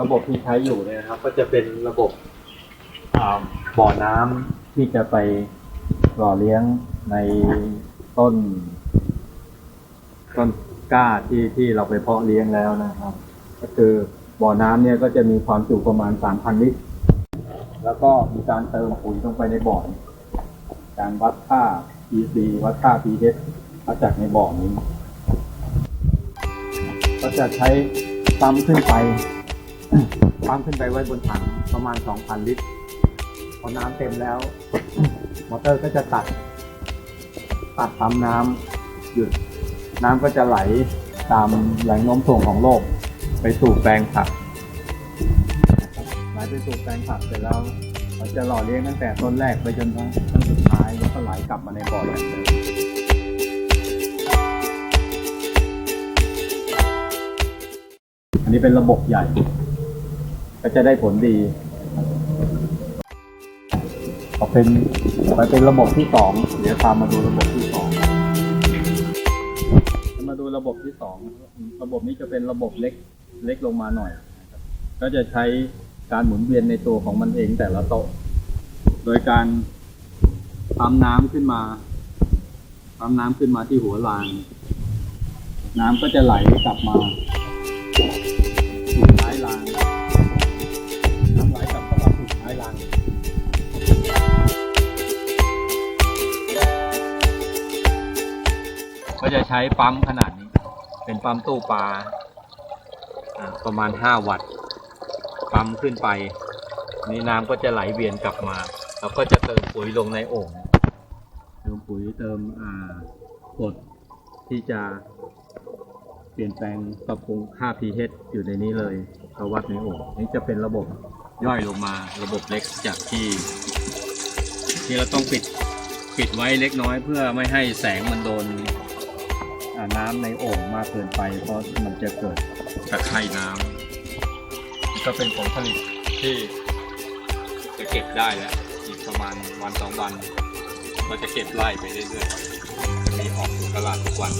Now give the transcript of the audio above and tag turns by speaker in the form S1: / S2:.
S1: ระบบที่ใช้อยู่เนี่ยนะครับ ก็จะเป็นระบบบ่อน้ำที่จะไปหล่อเลี้ยงในต้น ต้นกล้าที่ที่เราไปเพาะเลี้ยงแล้วนะครับ ก็คือบ่อน้ำเนี่ยก็จะมีความจุประมาณ3,000ลิตร แล้วก็มีการเติมปุ๋ยลงไปในบ่อนการวัดค่า EC วัดค่า pH วัดจากในบ่อนี้ ก็จะใช้ปั๊มขึ้นไป ปั๊มขึ้นไปไว้บนถังประมาณ 2,000 ลิตร พอน้ำเต็มแล้ว มอเตอร์ก็จะตัด ตัดปั๊มน้ำหยุด น้ำก็จะไหลตามแหล่งโน้มถ่วงของโลก ไปสู่แปลงผักไหลไปสู่แปลงผักเสร็จแล้วเราจะหล่อเลี้ยงตั้งแต่ต้นแรกไปจนถึงต้นสุดท้ายแล้วก็ไหลกลับมาในบ่ออย่งเดิมอันนี้เป็นระบบใหญ่ ก็จะได้ผลดีพอเป็นไปเป็นระบบที่สองเดี๋ยวตามมาดูระบบที่สองมาดูระบบที่สองระบบนี้จะเป็นระบบเล็กเล็กลงมาหน่อย ก็จะใช้การหมุนเวียนในตัวของมันเองแต่ละโต๊ะ โดยการปั๊มน้ำขึ้นมาปั๊มน้ำขึ้นมาที่หัวราง น้ำก็จะไหลกลับมา ก็จะใช้ปั๊มขนาดนี้ เป็นปั๊มตู้ปลาประมาณ 5 วัตต์ปั๊มขึ้นไปนี่น้ำก็จะไหลเวียนกลับมา แล้วก็จะเติมปุ๋ยลงในโอ่งเติมปุ๋ยเติมอ่ากดที่จะเปลี่ยนแปลงปรับปรุงค่า pH อยู่ในนี้เลยเขาวัดในโอ่งนี่จะเป็นระบบย่อยลงมาระบบเล็กจากที่ ที่เราต้องปิดปิดไว้เล็กน้อยเพื่อไม่ให้แสงมันโดน น้ำในโอ่งมากเกินไป เพราะมันจะเกิดตะไคร่น้ำก็เป็นผลผลิตที่จะเก็บได้แล้วอีกประมาณวันสองวัน ก็จะเก็บไล่ไปเรื่อยๆมีออกสู่ตลาดทุกวัน